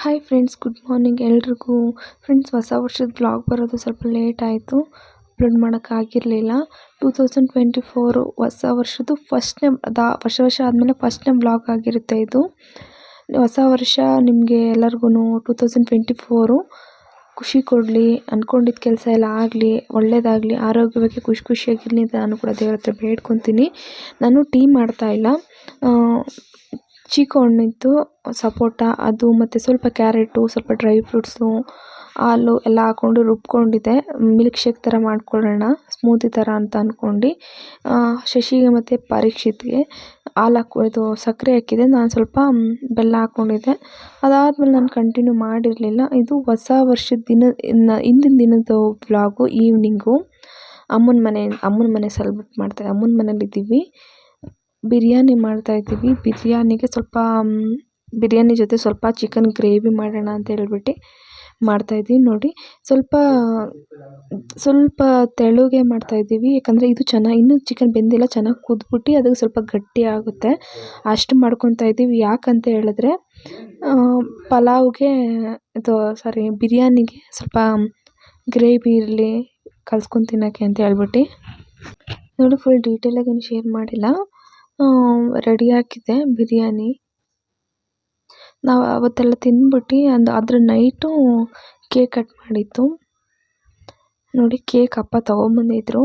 Hi friends good morning ಎಲ್ರಿಗೂ. Friends ಹೊಸ ವರ್ಷದ ಬ್ಲಾಗ್ ಬರೋದು ಸ್ವಲ್ಪ ಲೇಟ್ ಆಯಿತು. ಅಪ್ಲೋಡ್ ಮಾಡೋಕ್ಕಾಗಿರಲಿಲ್ಲ ಟೂ ತೌಸಂಡ್ ಟ್ವೆಂಟಿ ಫೋರು ಹೊಸ ವರ್ಷದ್ದು ಫಸ್ಟ್ನೇ ದಾ, ವರ್ಷ ವರ್ಷ ಆದಮೇಲೆ ಫಸ್ಟ್ನೇ ಬ್ಲಾಗ್ ಆಗಿರುತ್ತೆ ಇದು. ಹೊಸ ವರ್ಷ ನಿಮಗೆ ಎಲ್ಲರಿಗೂ ಟೂ ತೌಸಂಡ್ ಟ್ವೆಂಟಿ ಫೋರು ಖುಷಿ ಕೊಡಲಿ ಅಂದ್ಕೊಂಡಿದ್ದ ಕೆಲಸ ಎಲ್ಲ ಆಗಲಿ ಒಳ್ಳೆಯದಾಗಲಿ ಆರೋಗ್ಯವಾಗಿ ಖುಷಿ ಖುಷಿಯಾಗಿರಲಿ ಅಂತ ನಾನು ಕೂಡ ದೇವ್ರ ಹತ್ರ ಬೇಡ್ಕೊತೀನಿ. ನಾನು ಟೀ ಮಾಡ್ತಾಯಿಲ್ಲ ಚೀಕು ಹಣ್ಣಿತ್ತು ಸಪೋಟ, ಅದು ಮತ್ತು ಸ್ವಲ್ಪ ಕ್ಯಾರೆಟು, ಸ್ವಲ್ಪ ಡ್ರೈ ಫ್ರೂಟ್ಸು, ಹಾಲು ಎಲ್ಲ ಹಾಕ್ಕೊಂಡು ರುಬ್ಕೊಂಡಿದ್ದೆ. ಮಿಲ್ಕ್ ಶೇಕ್ ಥರ ಮಾಡ್ಕೊಳ್ಳೋಣ, ಸ್ಮೂತಿ ಥರ ಅಂತ ಅಂದ್ಕೊಂಡು ಶಶಿಗೆ ಮತ್ತು ಪರೀಕ್ಷಿತ್ಗೆ ಹಾಲು ಹಾಕೋ, ಇದು ಸಕ್ಕರೆ ಹಾಕಿದೆ. ನಾನು ಸ್ವಲ್ಪ ಬೆಲ್ಲ ಹಾಕ್ಕೊಂಡಿದ್ದೆ ಅದಾದಮೇಲೆ ನಾನು ಕಂಟಿನ್ಯೂ ಮಾಡಿರಲಿಲ್ಲ. ಇದು ಹೊಸ ವರ್ಷದ ದಿನ ಹಿಂದಿನ ದಿನದ ವ್ಲಾಗು ಈವ್ನಿಂಗು ಅಮ್ಮನ ಮನೆ ಅಮ್ಮನ ಮನೆ ಸೆಲೆಬ್ರೇಟ್ ಮಾಡ್ತಾರೆ ಅಮ್ಮನ ಮನೇಲಿದ್ದೀವಿ. ಬಿರಿಯಾನಿ ಮಾಡ್ತಾಯಿದ್ದೀವಿ ಬಿರಿಯಾನಿಗೆ ಸ್ವಲ್ಪ ಬಿರಿಯಾನಿ ಜೊತೆ ಸ್ವಲ್ಪ ಚಿಕನ್ ಗ್ರೇವಿ ಮಾಡೋಣ ಅಂತ ಹೇಳ್ಬಿಟ್ಟು ಮಾಡ್ತಾಯಿದ್ದೀವಿ ನೋಡಿ. ಸ್ವಲ್ಪ ಸ್ವಲ್ಪ ತೆಳುಗೆ ಮಾಡ್ತಾಯಿದ್ದೀವಿ ಯಾಕಂದರೆ ಇದು ಚೆನ್ನಾಗಿ ಇನ್ನೂ ಚಿಕನ್ ಬೆಂದಿಲ್ಲ, ಚೆನ್ನಾಗಿ ಕುದ್ಬಿಟ್ಟು ಅದಕ್ಕೆ ಸ್ವಲ್ಪ ಗಟ್ಟಿ ಆಗುತ್ತೆ. ಅಷ್ಟು ಮಾಡ್ಕೊತಾ ಇದ್ದೀವಿ. ಯಾಕಂತ ಹೇಳಿದ್ರೆ ಪಲಾವ್ಗೆ, ಇದು ಸಾರಿ ಬಿರಿಯಾನಿಗೆ ಸ್ವಲ್ಪ ಗ್ರೇವಿ ಇರಲಿ, ಕಲ್ಸ್ಕೊಂಡು ತಿನ್ನೋಕ್ಕೆ ಅಂತ ಹೇಳ್ಬಿಟ್ಟು. ನೋಡಿ ಫುಲ್ ಡೀಟೇಲಾಗಿ ಏನು ಶೇರ್ ಮಾಡಿಲ್ಲ. ರೆಡಿ ಆಗಿದೆ ಬಿರಿಯಾನಿ. ನಾವು ಅವತ್ತೆಲ್ಲ ತಿಂದ್ಬಿಟ್ಟು ಅಂದು ಅದ್ರ ನೈಟು ಕೇಕ್ ಕಟ್ ಮಾಡಿತ್ತು ನೋಡಿ ಕೇಕ್ ಅಪ್ಪ ತೊಗೊಂಬಂದಿದ್ರು.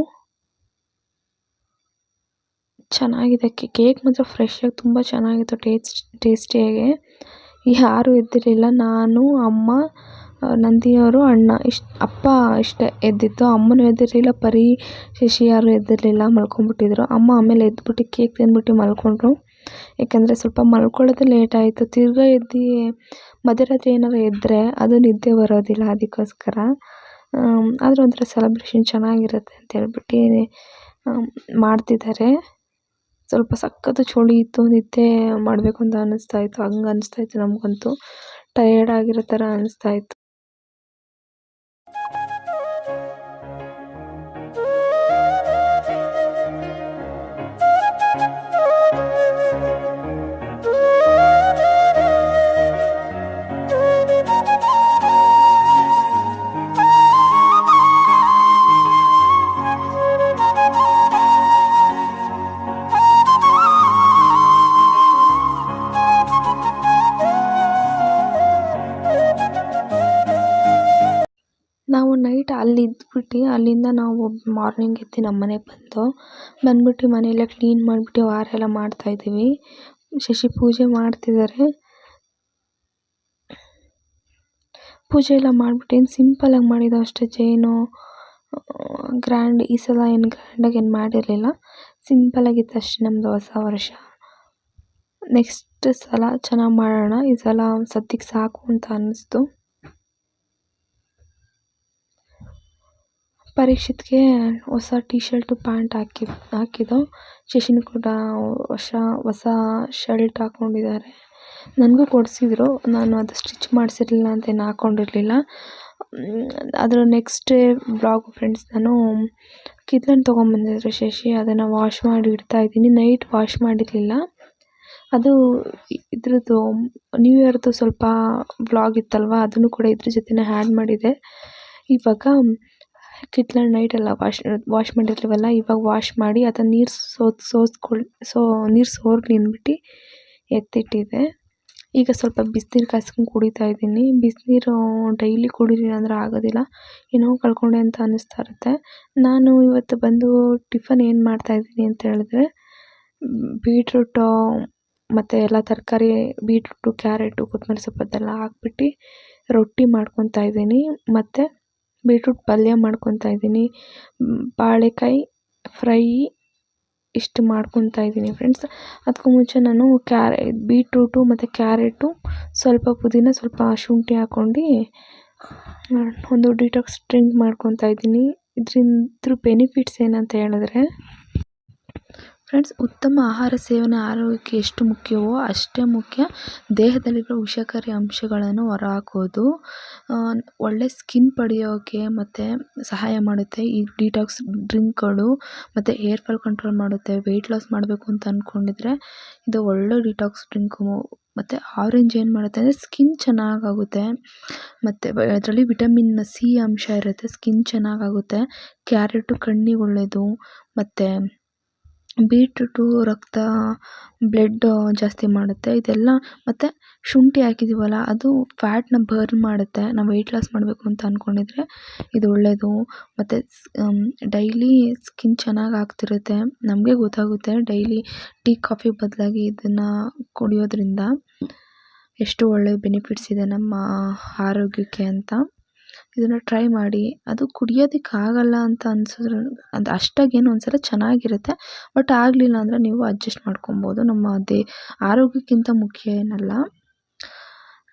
ಚೆನ್ನಾಗಿದೆ ಕೇಕ್ ಮಾತ್ರ ಫ್ರೆಶ್ಶಾಗಿ ತುಂಬ ಚೆನ್ನಾಗಿತ್ತು ಟೇಸ್ಟ್ ಟೇಸ್ಟಿಯಾಗಿ ಯಾರೂ ಇದ್ದಿರಲಿಲ್ಲ, ನಾನು, ಅಮ್ಮ ನಂದಿಯವರು ಅಣ್ಣ. ಇಷ್ಟು ಅಪ್ಪ ಇಷ್ಟೇ ಎದ್ದಿತ್ತು ಅಮ್ಮನೂ ಎದ್ದಿರಲಿಲ್ಲ, ಪರಿ ಶಶಿ ಯಾರೂ ಎದ್ದಿರಲಿಲ್ಲ ಮಲ್ಕೊಂಡ್ಬಿಟ್ಟಿದ್ರು. ಅಮ್ಮ ಆಮೇಲೆ ಎದ್ಬಿಟ್ಟು ಕೇಕ್ ತಿಂದ್ಬಿಟ್ಟು ಮಲ್ಕೊಂಡ್ರು. ಏಕೆಂದರೆ ಸ್ವಲ್ಪ ಮಲ್ಕೊಳ್ಳೋದು ಲೇಟ್ ಆಯಿತು. ತಿರ್ಗಾ ಎದ್ದು ಮಧ್ಯರಾತ್ರಿ ಏನಾರು ಎದ್ದರೆ ಅದು ನಿದ್ದೆ ಬರೋದಿಲ್ಲ ಅದಕ್ಕೋಸ್ಕರ. ಆದರೂ ಒಂಥರ ಸೆಲೆಬ್ರೇಷನ್ ಚೆನ್ನಾಗಿರುತ್ತೆ ಅಂತ ಹೇಳ್ಬಿಟ್ಟು ಮಾಡ್ತಿದ್ದಾರೆ. ಸ್ವಲ್ಪ ಸಖತ್ತು ಚಳಿ ಇತ್ತು ನಿದ್ದೆ ಮಾಡಬೇಕು ಅಂತ ಅನ್ನಿಸ್ತಾ ಇತ್ತು. ಹಂಗೆ ಅನ್ನಿಸ್ತಾ ಇತ್ತು ನಮಗಂತೂ. ಟಯರ್ಡ್ ಆಗಿರೋ ಥರ ಅನ್ನಿಸ್ತಾ ಇತ್ತು. ಅಲ್ಲಿ ಅಲ್ಲಿಂದ ನಾವು ಮಾರ್ನಿಂಗ್ ಎದ್ದು ನಮ್ಮ ಮನೆಗೆ ಬಂದು, ಬಂದ್ಬಿಟ್ಟು ಮನೆಯೆಲ್ಲ ಕ್ಲೀನ್ ಮಾಡಿಬಿಟ್ಟು ವಾರ ಎಲ್ಲ ಮಾಡ್ತಾಯಿದ್ದೀವಿ ಶಶಿ ಪೂಜೆ ಮಾಡ್ತಿದ್ದಾರೆ ಪೂಜೆ ಎಲ್ಲ ಮಾಡಿಬಿಟ್ಟು ಏನು ಸಿಂಪಲಾಗಿ ಮಾಡಿದ್ದು ಅಷ್ಟೇ ಜೇನು ಗ್ರ್ಯಾಂಡ್ ಈ ಸಲ ಏನು ಗ್ರ್ಯಾಂಡಾಗಿ ಏನು ಮಾಡಿರಲಿಲ್ಲ. ಸಿಂಪಲಾಗಿತ್ತು ಅಷ್ಟೇ ನಮ್ಮದು ಹೊಸ ವರ್ಷ. ನೆಕ್ಸ್ಟ್ ಸಲ ಚೆನ್ನಾಗಿ ಮಾಡೋಣ, ಈ ಸಲ ಸದ್ಯಕ್ಕೆ ಸಾಕು ಅಂತ ಅನ್ನಿಸ್ತು ಪರೀಕ್ಷಿತ್ಗೆ ಹೊಸ ಟಿ ಶರ್ಟು ಪ್ಯಾಂಟ್ ಹಾಕಿ, ಹಾಕಿದ್ದು. ಶಶಿನೂ ಕೂಡ ಹೊಸ ಹೊಸ ಶರ್ಟ್ ಹಾಕ್ಕೊಂಡಿದ್ದಾರೆ. ನನಗೂ ಕೊಡಿಸಿದ್ರು. ನಾನು ಅದು ಸ್ಟಿಚ್ ಮಾಡಿಸಿರ್ಲಿಲ್ಲ ಅಂತ ಏನು ಹಾಕ್ಕೊಂಡಿರ್ಲಿಲ್ಲ ಅದರ ನೆಕ್ಸ್ಟ್ ಡೇ ಬ್ಲಾಗ್ ಫ್ರೆಂಡ್ಸ್, ನಾನು ಕಿತ್ಲೆಹಣ್ಣು ತೊಗೊಂಬಂದಿದ್ರು ಶಶಿ. ಅದನ್ನು ವಾಶ್ ಮಾಡಿ ಇಡ್ತಾ ಇದ್ದೀನಿ. ನೈಟ್ ವಾಶ್ ಮಾಡಿರಲಿಲ್ಲ. ಅದು ಇದ್ರದ್ದು ನ್ಯೂ ಇಯರ್ದು ಸ್ವಲ್ಪ ವ್ಲಾಗ್ ಇತ್ತಲ್ವ? ಅದನ್ನು ಕೂಡ ಇದ್ರ ಜೊತೆನೇ ಆ್ಯಡ್ ಮಾಡಿದೆ. ಇವಾಗ ಕಿತ್ಳೆಹಣ್ಣು ನೈಟೆಲ್ಲ ವಾಶ್ ವಾಶ್ ಮಾಡಿರ್ತೀವಲ್ಲ, ಇವಾಗ ವಾಶ್ ಮಾಡಿ ಅದನ್ನು ನೀರು ಸೋತ್ ಸೋಸ್ಕೊಳ್ ಸೋ, ನೀರು ಸೋರಲಿ ಅಂದ್ಬಿಟ್ಟು ಎತ್ತಿಟ್ಟಿದೆ. ಈಗ ಸ್ವಲ್ಪ ಬಿಸಿನೀರು ಕಾಯ್ಸ್ಕೊಂಡು ಕುಡಿತಾ ಇದ್ದೀನಿ. ಬಿಸಿನೀರು ಡೈಲಿ ಕುಡಿಲಿಲ್ಲ ಅಂದರೆ ಆಗೋದಿಲ್ಲ. ಏನೋ ಕಳ್ಕೊಂಡೆ ಅಂತ ಅನ್ನಿಸ್ತಾ ಇರುತ್ತೆ. ನಾನು ಇವತ್ತು ಬಂದು ಟಿಫನ್ ಏನು ಮಾಡ್ತಾಯಿದ್ದೀನಿ ಅಂತ ಹೇಳಿದ್ರೆ, ಬೀಟ್ರೂಟು ಮತ್ತು ಎಲ್ಲ ತರಕಾರಿ, ಬೀಟ್ರೂಟು, ಕ್ಯಾರೆಟು, ಕೊತ್ತಂಬರಿ ಸೊಪ್ಪದೆಲ್ಲ ಹಾಕ್ಬಿಟ್ಟು ರೊಟ್ಟಿ ಮಾಡ್ಕೊತಾ ಇದ್ದೀನಿ. ಮತ್ತು ಬೀಟ್ರೂಟ್ ಪಲ್ಯ ಮಾಡ್ಕೊತಾ ಇದ್ದೀನಿ. ಬಾಳೆಕಾಯಿ ಫ್ರೈ ಇಷ್ಟು ಮಾಡ್ಕೊತಾ ಇದ್ದೀನಿ ಫ್ರೆಂಡ್ಸ್. ಅದಕ್ಕೂ ಮುಂಚೆ ನಾನು ಕ್ಯಾರೆ, ಬೀಟ್ರೂಟು ಮತ್ತು ಕ್ಯಾರೆಟು ಸ್ವಲ್ಪ ಪುದೀನ, ಸ್ವಲ್ಪ ಶುಂಠಿ ಹಾಕ್ಕೊಂಡು ಒಂದು ಡಿಟಾಕ್ಸ್ ಡ್ರಿಂಕ್ ಮಾಡ್ಕೊತಾ ಇದ್ದೀನಿ. ಇದರಿಂದ ಬೆನಿಫಿಟ್ಸ್ ಏನಂತ ಹೇಳಿದ್ರೆ ಫ್ರೆಂಡ್ಸ್, ಉತ್ತಮ ಆಹಾರ ಸೇವನೆ ಆರೋಗ್ಯಕ್ಕೆ ಎಷ್ಟು ಮುಖ್ಯವೋ ಅಷ್ಟೇ ಮುಖ್ಯ. ದೇಹದಲ್ಲಿರೋ ವಿಷಕಾರಿ ಅಂಶಗಳನ್ನು ಹೊರಹಾಕೋದು ಒಳ್ಳೆ ಸ್ಕಿನ್ ಪಡೆಯೋಕ್ಕೆ ಮತ್ತು ಸಹಾಯ ಮಾಡುತ್ತೆ. ಈ ಡಿಟಾಕ್ಸ್ ಡ್ರಿಂಕ್ಗಳು ಮತ್ತು ಹೇರ್ ಫಾಲ್ ಕಂಟ್ರೋಲ್ ಮಾಡುತ್ತೆ. ವೆಯ್ಟ್ ಲಾಸ್ ಮಾಡಬೇಕು ಅಂತ ಅಂದ್ಕೊಂಡಿದ್ರೆ ಇದು ಒಳ್ಳೆ ಡಿಟಾಕ್ಸ್ ಡ್ರಿಂಕು. ಮತ್ತು ಆರೆಂಜ್ ಏನು ಮಾಡುತ್ತೆ ಅಂದರೆ ಸ್ಕಿನ್ ಚೆನ್ನಾಗಾಗುತ್ತೆ. ಮತ್ತು ಅದರಲ್ಲಿ ವಿಟಮಿನ್ ಸಿ ಅಂಶ ಇರುತ್ತೆ. ಸ್ಕಿನ್ ಚೆನ್ನಾಗಾಗುತ್ತೆ. ಕ್ಯಾರೆಟು ಕಣ್ಣಿಗೆ ಒಳ್ಳೆಯದು ಮತ್ತು ಬೀಟ್ರೂಟು, ರಕ್ತ, ಬ್ಲಡ್ ಜಾಸ್ತಿ ಮಾಡುತ್ತೆ. ಇದೆಲ್ಲ ಮತ್ತು ಶುಂಠಿ ಹಾಕಿದ್ದೀವಲ್ಲ ಅದು ಫ್ಯಾಟ್ನ ಬರ್ನ್ ಮಾಡುತ್ತೆ. ನಾವು ವೆಯ್ಟ್ ಲಾಸ್ ಮಾಡಬೇಕು ಅಂತ ಅಂದ್ಕೊಂಡಿದ್ರೆ ಇದು ಒಳ್ಳೆಯದು ಮತ್ತು ಡೈಲಿ ಸ್ಕಿನ್ ಚೆನ್ನಾಗಿ ಆಗ್ತಿರುತ್ತೆ. ನಮಗೆ ಗೊತ್ತಾಗುತ್ತೆ ಡೈಲಿ ಟೀ, ಕಾಫಿ ಬದಲಾಗಿ ಇದನ್ನು ಕುಡಿಯೋದ್ರಿಂದ ಎಷ್ಟು ಒಳ್ಳೆಯ ಬೆನಿಫಿಟ್ಸ್ ಇದೆ ನಮ್ಮ ಆರೋಗ್ಯಕ್ಕೆ ಅಂತ. ಇದನ್ನು ಟ್ರೈ ಮಾಡಿ, ಅದು ಕುಡಿಯೋದಕ್ಕೆ ಆಗಲ್ಲ ಅಂತ ಅನ್ಸಿದ್ರೆ, ಅದು ಅಷ್ಟಾಗೇನು ಒಂದ್ಸಲ ಚೆನ್ನಾಗಿರುತ್ತೆ. ಬಟ್ ಆಗಲಿಲ್ಲ ಅಂದರೆ ನೀವು ಅಡ್ಜಸ್ಟ್ ಮಾಡ್ಕೊಬೋದು. ನಮ್ಮ ದೇ, ಆರೋಗ್ಯಕ್ಕಿಂತ ಮುಖ್ಯ ಏನಲ್ಲ.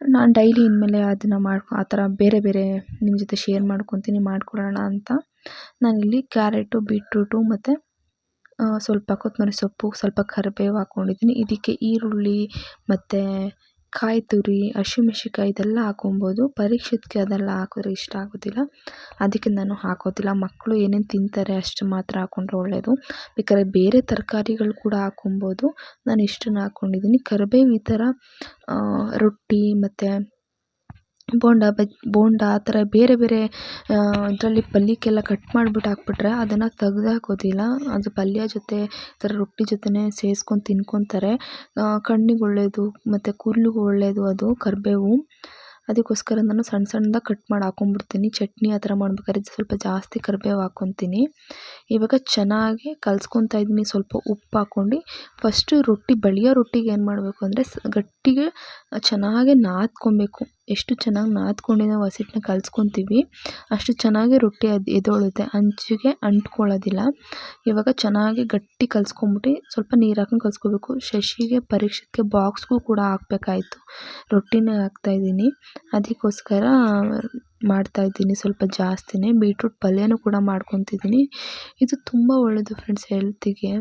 ನಾನು ಡೈಲಿ ಇನ್ಮೇಲೆ ಅದನ್ನು ಮಾಡ್ಕೊ, ಆ ಥರ ಬೇರೆ ಬೇರೆ ನಿಮ್ಮ ಜೊತೆ ಶೇರ್ ಮಾಡ್ಕೊತೀನಿ, ಮಾಡ್ಕೊಡೋಣ ಅಂತ. ನಾನಿಲ್ಲಿ ಕ್ಯಾರೆಟು ಬೀಟ್ರೂಟು ಮತ್ತು ಸ್ವಲ್ಪ ಕೊತ್ತಂಬರಿ ಸೊಪ್ಪು, ಸ್ವಲ್ಪ ಕರಿಬೇವು ಹಾಕ್ಕೊಂಡಿದ್ದೀನಿ ಇದಕ್ಕೆ ಈರುಳ್ಳಿ ಮತ್ತು ಕಾಯಿ ತುರಿ ಹಸಿಮೆಣ್ಸಿನ್ಕಾಯಿ ಇದೆಲ್ಲ ಹಾಕೊಬೋದು. ಪರೀಕ್ಷೆಗೆ ಅದೆಲ್ಲ ಹಾಕಿದ್ರೆ ಇಷ್ಟ ಆಗೋದಿಲ್ಲ. ಅದಕ್ಕೆ ನಾನು ಹಾಕೋದಿಲ್ಲ. ಮಕ್ಕಳು ಏನೇನು ತಿಂತಾರೆ ಅಷ್ಟು ಮಾತ್ರ ಹಾಕೊಂಡ್ರೆ ಒಳ್ಳೆಯದು ಬೇಕಾದ್ರೆ ಬೇರೆ ತರಕಾರಿಗಳು ಕೂಡ ಹಾಕೊಬೋದು. ನಾನು ಇಷ್ಟನ್ನು ಹಾಕೊಂಡಿದ್ದೀನಿ ಕರಿಬೇವು ಈ ಥರ ರೊಟ್ಟಿ ಮತ್ತು ಬೋಂಡ ಬಜ್ ಬೋಂಡ ಆ ಥರ ಬೇರೆ ಬೇರೆ ಇದರಲ್ಲಿ ಪಲ್ಯಕ್ಕೆಲ್ಲ ಕಟ್ ಮಾಡಿಬಿಟ್ಟು ಹಾಕ್ಬಿಟ್ರೆ ಅದನ್ನು ತೆಗ್ದು ಹಾಕೋದಿಲ್ಲ. ಅದು ಪಲ್ಯ ಜೊತೆ, ಈ ಥರ ರೊಟ್ಟಿ ಜೊತೆನೇ ಸೇರಿಸ್ಕೊಂಡು ತಿನ್ಕೊತಾರೆ. ಕಣ್ಣಿಗೆ ಒಳ್ಳೆಯದು ಮತ್ತು ಕೂದ್ಲಿಗೂ ಒಳ್ಳೆಯದು ಅದು, ಕರಿಬೇವು. ಅದಕ್ಕೋಸ್ಕರ ನಾನು ಸಣ್ಣ ಸಣ್ಣದಾಗಿ ಕಟ್ ಮಾಡಿ ಹಾಕೊಂಡ್ಬಿಡ್ತೀನಿ ಚಟ್ನಿ ಆ ಥರ ಮಾಡ್ಬೇಕಾದ್ರೆ ಸ್ವಲ್ಪ ಜಾಸ್ತಿ ಕರಿಬೇವು ಹಾಕ್ಕೊತೀನಿ ಇವಾಗ ಚೆನ್ನಾಗಿ ಕಲ್ಸ್ಕೊತಾ ಇದ್ದೀನಿ. ಸ್ವಲ್ಪ ಉಪ್ಪು ಹಾಕ್ಕೊಂಡು ಫಸ್ಟು ರೊಟ್ಟಿ, ಬಳಿಯೋ ರೊಟ್ಟಿಗೆ ಏನು ಮಾಡಬೇಕು ಅಂದರೆ ಸ್, ಗಟ್ಟಿಗೆ ಚೆನ್ನಾಗಿ ನಾದ್ಕೊಬೇಕು. ಎಷ್ಟು ಚೆನ್ನಾಗಿ ನಾದ್ಕೊಂಡು ನಾವು ಹಸಿಟ್ಟನ್ನ ಕಲ್ಸ್ಕೊತೀವಿ. ಅಷ್ಟು ಚೆನ್ನಾಗಿ ರೊಟ್ಟಿ ಅದು ಎದ್ದೊಳುತ್ತೆ ಹಂಚಿಗೆ ಅಂಟ್ಕೊಳ್ಳೋದಿಲ್ಲ. ಇವಾಗ ಚೆನ್ನಾಗಿ ಗಟ್ಟಿ ಕಲ್ಸ್ಕೊಂಬಿಟ್ಟು ಸ್ವಲ್ಪ ನೀರು ಹಾಕೊಂಡು ಕಲ್ಸ್ಕೊಬೇಕು. ಶಶಿಗೆ ಪರೀಕ್ಷೆಗೆ ಬಾಕ್ಸ್ಗೂ ಕೂಡ ಹಾಕ್ಬೇಕಾಯ್ತು. ರೊಟ್ಟಿನೇ ಹಾಕ್ತಾಯಿದ್ದೀನಿ ಅದಕ್ಕೋಸ್ಕರ ಮಾಡ್ತಾಯಿದ್ದೀನಿ ಸ್ವಲ್ಪ ಜಾಸ್ತಿನೇ. ಬೀಟ್ರೂಟ್ ಪಲ್ಯನೂ ಕೂಡ ಮಾಡ್ಕೊತಿದ್ದೀನಿ. ಇದು ತುಂಬ ಒಳ್ಳೆಯದು ಫ್ರೆಂಡ್ಸ್ ಹೆಲ್ತಿಗೆ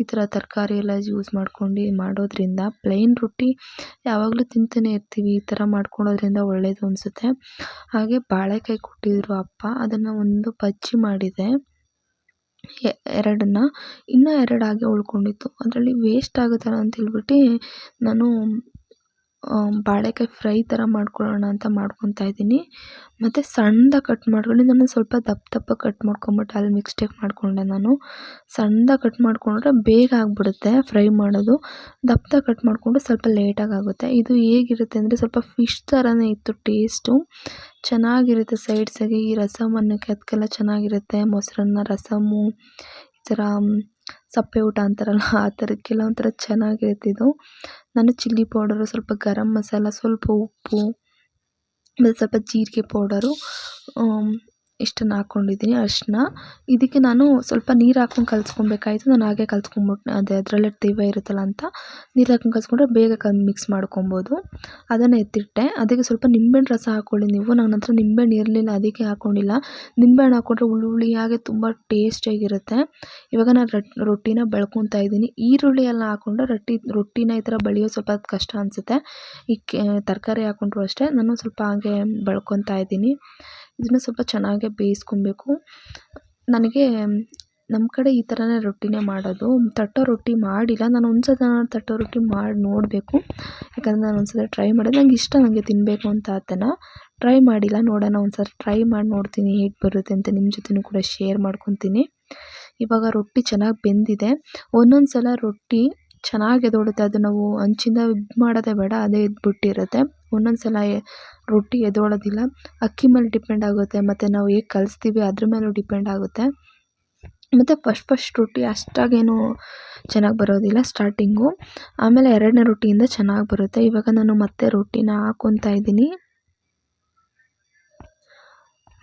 ಈ ಥರ ತರಕಾರಿ ಎಲ್ಲ ಯೂಸ್ ಮಾಡ್ಕೊಂಡು ಮಾಡೋದರಿಂದ ಪ್ಲೈನ್ ರೊಟ್ಟಿ ಯಾವಾಗಲೂ ತಿಂತಾನೆ ಇರ್ತೀವಿ. ಈ ಥರ ಮಾಡ್ಕೊಳೋದ್ರಿಂದ ಒಳ್ಳೆಯದು ಅನಿಸುತ್ತೆ. ಹಾಗೆ ಬಾಳೆಕಾಯಿ ಕೊಟ್ಟಿದ್ರು ಅಪ್ಪ. ಅದನ್ನು ಒಂದು ಬಜ್ಜಿ ಮಾಡಿದೆ. ಎರಡನ್ನು. ಇನ್ನೂ ಎರಡು ಹಾಗೆ ಉಳ್ಕೊಂಡಿತ್ತು. ಅದರಲ್ಲಿ ವೇಸ್ಟ್ ಆಗುತ್ತಲ್ಲ ಅಂತ ಹೇಳ್ಬಿಟ್ಟು ನಾನು ಬಾಳೆಕಾಯಿ ಫ್ರೈ ಥರ ಮಾಡ್ಕೊಳ್ಳೋಣ ಅಂತ ಮಾಡ್ಕೊತಾ ಇದ್ದೀನಿ. ಮತ್ತು ಸಣ್ಣದಾಗಿ ಕಟ್ ಮಾಡ್ಕೊಂಡು ನಾನು ಸ್ವಲ್ಪ ದಪ್ಪ ದಪ್ಪ ಕಟ್ ಮಾಡ್ಕೊಂಬಿಟ್ಟು ಅಲ್ಲಿ ಮಿಕ್ಸ್ಟೇಕ್ ಮಾಡಿಕೊಂಡೆ ನಾನು. ಸಣ್ಣದಾಗಿ ಕಟ್ ಮಾಡಿಕೊಂಡ್ರೆ ಬೇಗ ಆಗಿಬಿಡುತ್ತೆ ಫ್ರೈ ಮಾಡೋದು. ದಪ್ಪದಾಗಿ ಕಟ್ ಮಾಡಿಕೊಂಡ್ರೆ ಸ್ವಲ್ಪ ಲೇಟಾಗಿ ಆಗುತ್ತೆ. ಇದು ಹೇಗಿರುತ್ತೆ ಅಂದರೆ ಸ್ವಲ್ಪ ಫಿಶ್ ಥರನೇ ಇತ್ತು ಟೇಸ್ಟು ಚೆನ್ನಾಗಿರುತ್ತೆ ಸೈಡ್ಸಾಗಿ ಈ ರಸಮ್ ಅನ್ನಕ್ಕೆ ಅದಕ್ಕೆಲ್ಲ ಚೆನ್ನಾಗಿರುತ್ತೆ ಮೊಸರನ್ನ ರಸಮ್ಮು ಈ ಥರ ಸಪ್ಪೆ ಊಟ ಅಂತಾರಲ್ಲ ಆ ಥರಕ್ಕೆಲ್ಲ ಒಂಥರ ಚೆನ್ನಾಗಿರುತ್ತೆ ಇದು. ನಾನು ಚಿಲ್ಲಿ ಪೌಡರು, ಸ್ವಲ್ಪ ಗರಂ ಮಸಾಲ, ಸ್ವಲ್ಪ ಉಪ್ಪು, ಮತ್ತು ಸ್ವಲ್ಪ ಜೀರಿಗೆ ಪೌಡರು ಇಷ್ಟನ್ನು ಹಾಕ್ಕೊಂಡಿದ್ದೀನಿ ಅರಿಶಿನ. ಇದಕ್ಕೆ ನಾನು ಸ್ವಲ್ಪ ನೀರು ಹಾಕ್ಕೊಂಡು ಕಲಸ್ಕೊಬೇಕಾಯ್ತು. ನಾನು ಹಾಗೆ ಕಲಸ್ಕೊಂಬಿಟ್ಟು ಅದೇ ಅದರಲ್ಲೇ ತೇವ ಇರುತ್ತಲ್ಲ ಅಂತ. ನೀರು ಹಾಕ್ಕೊಂಡು ಕಲಸ್ಕೊಂಡ್ರೆ ಬೇಗ ಕ ಮಿಕ್ಸ್ ಮಾಡ್ಕೊಬೋದು. ಅದನ್ನು ಎತ್ತಿಟ್ಟೆ. ಅದಕ್ಕೆ ಸ್ವಲ್ಪ ನಿಂಬೆಹಣ್ಣು ರಸ ಹಾಕ್ಕೊಳ್ಳಿ ನೀವು. ನನ್ನ ಹತ್ರ ನಿಂಬೆಹಣ್ಣು ಇರಲಿಲ್ಲ, ಅದಕ್ಕೆ ಹಾಕ್ಕೊಂಡಿಲ್ಲ ನಿಂಬೆಹಣ್ಣು ಹಾಕ್ಕೊಂಡ್ರೆ ಹುಳಿ ಹುಳಿಯಾಗೆ ತುಂಬ ಟೇಸ್ಟಿಯಾಗಿರುತ್ತೆ. ಇವಾಗ ನಾನು ರೊಟ್ಟಿನ ಬೆಳ್ಕೊತಾ ಇದ್ದೀನಿ. ಈರುಳ್ಳಿ ಎಲ್ಲ ಹಾಕ್ಕೊಂಡ್ರೆ ರೊಟ್ಟಿ, ರೊಟ್ಟಿನ ಈ ಥರ ಬಳಿಯೋ ಸ್ವಲ್ಪ ಕಷ್ಟ ಅನಿಸುತ್ತೆ. ಈ ತರಕಾರಿ ಹಾಕ್ಕೊಂಡ್ರು ಅಷ್ಟೇ. ನಾನು ಸ್ವಲ್ಪ ಹಾಗೆ ಬಳ್ಕೊತಾ ಇದ್ದೀನಿ. ಇದನ್ನು ಸ್ವಲ್ಪ ಚೆನ್ನಾಗೇ ಬೇಯಿಸ್ಕೊಬೇಕು. ನನಗೆ ನಮ್ಮ ಕಡೆ ಈ ಥರನೇ ರೊಟ್ಟಿನೇ ಮಾಡೋದು. ತಟ್ಟೋ ರೊಟ್ಟಿ ಮಾಡಿಲ್ಲ. ನಾನು ಒಂದು ಸಲ ತಟ್ಟೋ ರೊಟ್ಟಿ ಮಾಡಿ ನೋಡಬೇಕು. ಯಾಕಂದರೆ ನಾನು ಒಂದು ಸಲ ಟ್ರೈ ಮಾಡಿದೆ. ನಂಗೆ ಇಷ್ಟ ನನಗೆ ತಿನ್ನಬೇಕು ಅಂತ ಅದನ್ನು ಟ್ರೈ ಮಾಡಿಲ್ಲ. ನೋಡೋಣ ಒಂದು ಸಲ ಟ್ರೈ ಮಾಡಿ ನೋಡ್ತೀನಿ ಹೇಗೆ ಬರುತ್ತೆ ಅಂತ ನಿಮ್ಮ ಜೊತೆನೂ ಕೂಡ ಶೇರ್ ಮಾಡ್ಕೊತೀನಿ. ಇವಾಗ ರೊಟ್ಟಿ ಚೆನ್ನಾಗಿ ಬೆಂದಿದೆ. ಒಂದೊಂದು ಸಲ ರೊಟ್ಟಿ ಚೆನ್ನಾಗಿ ಎದ್ದೋಳುತ್ತೆ ಅದು ನಾವು ಹಂಚಿಂದ ಇದು ಮಾಡೋದೇ ಬೇಡ. ಅದೇ ಎದ್ಬಿಟ್ಟಿರುತ್ತೆ ಒಂದೊಂದು ಸಲ ರೊಟ್ಟಿ ಎದೊಳೋದಿಲ್ಲ. ಅಕ್ಕಿ ಮೇಲೆ ಡಿಪೆಂಡ್ ಆಗುತ್ತೆ, ಮತ್ತು ನಾವು ಹೇಗೆ ಕಲಿಸ್ತೀವಿ ಅದ್ರ ಮೇಲೂ ಡಿಪೆಂಡ್ ಆಗುತ್ತೆ. ಮತ್ತು ಫಸ್ಟ್ ಫಸ್ಟ್ ರೊಟ್ಟಿ ಅಷ್ಟಾಗೇನು ಚೆನ್ನಾಗಿ ಬರೋದಿಲ್ಲ ಸ್ಟಾರ್ಟಿಂಗು ಆಮೇಲೆ ಎರಡನೇ ರೊಟ್ಟಿಯಿಂದ ಚೆನ್ನಾಗಿ ಬರುತ್ತೆ. ಇವಾಗ ನಾನು ಮತ್ತೆ ರೊಟ್ಟಿನ ಹಾಕ್ಕೊತಾ ಇದ್ದೀನಿ.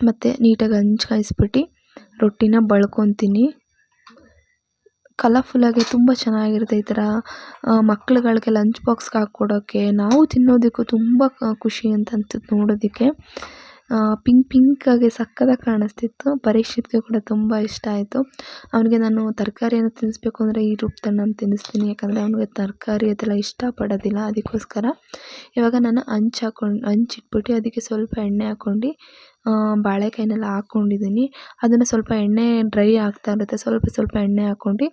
ಮತ್ತು ನೀಟಾಗಿ ಹಂಚ್ ಕಾಯಿಸ್ಬಿಟ್ಟು ರೊಟ್ಟಿನ ಬಳ್ಕೊತೀನಿ. ಕಲರ್ಫುಲ್ಲಾಗಿ ತುಂಬ ಚೆನ್ನಾಗಿರುತ್ತೆ ಈ ಥರ ಮಕ್ಳುಗಳಿಗೆ ಲಂಚ್ ಬಾಕ್ಸ್ಗೆ ಹಾಕ್ಕೊಡೋಕ್ಕೆ ನಾವು ತಿನ್ನೋದಕ್ಕೂ ತುಂಬ ಖುಷಿ ಅಂತ ಅನ್ಸುತ್ತೆ ನೋಡೋದಕ್ಕೆ. ಪಿಂಕ್ ಪಿಂಕಾಗಿ ಸಕ್ಕತ್ತಾಗಿ ಕಾಣಿಸ್ತಿತ್ತು. ಪರೀಕ್ಷಿತ್ಗೆ ಕೂಡ ತುಂಬ ಇಷ್ಟ ಆಯಿತು. ಅವನಿಗೆ ನಾನು ತರಕಾರಿಯನ್ನು ತಿನ್ನಿಸ್ಬೇಕು ಅಂದರೆ ಈ ರೂಪದಲ್ಲಿ ನಾನು ತಿನ್ನಿಸ್ತೀನಿ. ಯಾಕಂದರೆ ಅವನಿಗೆ ತರಕಾರಿ ಅದೆಲ್ಲ ಇಷ್ಟಪಡೋದಿಲ್ಲ. ಅದಕ್ಕೋಸ್ಕರ ಇವಾಗ ನಾನು ಹಂಚ್ ಹಾಕೊಂಡು ಹಂಚಿಟ್ಬಿಟ್ಟು ಅದಕ್ಕೆ ಸ್ವಲ್ಪ ಎಣ್ಣೆ ಹಾಕ್ಕೊಂಡು ಬಾಳೆಕಾಯಿನೆಲ್ಲ ಹಾಕ್ಕೊಂಡಿದ್ದೀನಿ ಅದನ್ನು ಸ್ವಲ್ಪ ಎಣ್ಣೆ ಡ್ರೈ ಆಗ್ತಾ ಇರುತ್ತೆ. ಸ್ವಲ್ಪ ಸ್ವಲ್ಪ ಎಣ್ಣೆ ಹಾಕ್ಕೊಂಡು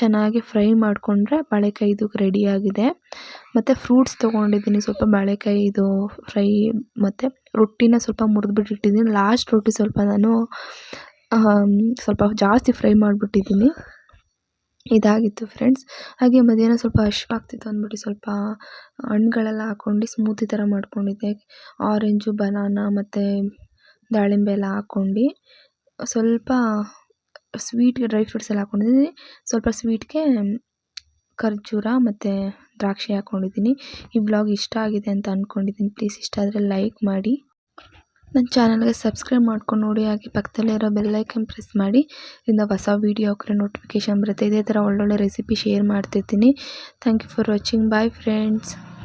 ಚೆನ್ನಾಗಿ ಫ್ರೈ ಮಾಡಿಕೊಂಡ್ರೆ ಬಾಳೆಕಾಯಿದು ರೆಡಿಯಾಗಿದೆ ಮತ್ತು ಫ್ರೂಟ್ಸ್ ತೊಗೊಂಡಿದ್ದೀನಿ. ಸ್ವಲ್ಪ ಬಾಳೆಕಾಯಿದು ಫ್ರೈ, ಮತ್ತು ರೊಟ್ಟಿನ ಸ್ವಲ್ಪ ಮುರಿದ್ಬಿಟ್ಟು ಇಟ್ಟಿದ್ದೀನಿ ಲಾಸ್ಟ್ ರೊಟ್ಟಿ ಸ್ವಲ್ಪ ನಾನು ಸ್ವಲ್ಪ ಜಾಸ್ತಿ ಫ್ರೈ ಮಾಡಿಬಿಟ್ಟಿದ್ದೀನಿ. ಇದಾಗಿತ್ತು ಫ್ರೆಂಡ್ಸ್ ಹಾಗೆ ಮಧ್ಯಾಹ್ನ ಸ್ವಲ್ಪ ಹಶ್ವಾಗ್ತಿತ್ತು ಅಂದ್ಬಿಟ್ಟು ಸ್ವಲ್ಪ ಹಣ್ಣುಗಳೆಲ್ಲ ಹಾಕ್ಕೊಂಡು ಸ್ಮೂತಿ ಥರ ಮಾಡ್ಕೊಂಡಿದ್ದೆ. ಆರೆಂಜು ಬನಾನ ಮತ್ತು ದಾಳಿಂಬೆ ಎಲ್ಲ ಹಾಕ್ಕೊಂಡು ಸ್ವಲ್ಪ ಸ್ವೀಟ್ಗೆ ಡ್ರೈ ಫ್ರೂಟ್ಸ್ ಎಲ್ಲ ಹಾಕ್ಕೊಂಡಿದ್ದೀನಿ ಸ್ವಲ್ಪ ಸ್ವೀಟ್ಗೆ ಖರ್ಜೂರ ಮತ್ತು ದ್ರಾಕ್ಷಿ ಹಾಕ್ಕೊಂಡಿದ್ದೀನಿ ಈ ಬ್ಲಾಗ್ ಇಷ್ಟ ಆಗಿದೆ ಅಂತ ಅಂದ್ಕೊಂಡಿದ್ದೀನಿ ಪ್ಲೀಸ್ ಇಷ್ಟ ಆದರೆ ಲೈಕ್ ಮಾಡಿ. ನನ್ನ ಚಾನಲ್ಗೆ ಸಬ್ಸ್ಕ್ರೈಬ್ ಮಾಡ್ಕೊಂಡು ನೋಡಿ, ಹಾಗೆ ಪಕ್ಕದಲ್ಲಿರೋ ಬೆಲ್ಲೈಕನ್ ಪ್ರೆಸ್ ಮಾಡಿ. ಇದರಿಂದ ಹೊಸ ವೀಡಿಯೋ ಹಾಕಿದ್ರೆ ನೋಟಿಫಿಕೇಷನ್ ಬರುತ್ತೆ. ಇದೇ ಥರ ಒಳ್ಳೊಳ್ಳೆ ರೆಸಿಪಿ ಶೇರ್ ಮಾಡ್ತಿರ್ತೀನಿ. Thank you for watching bye friends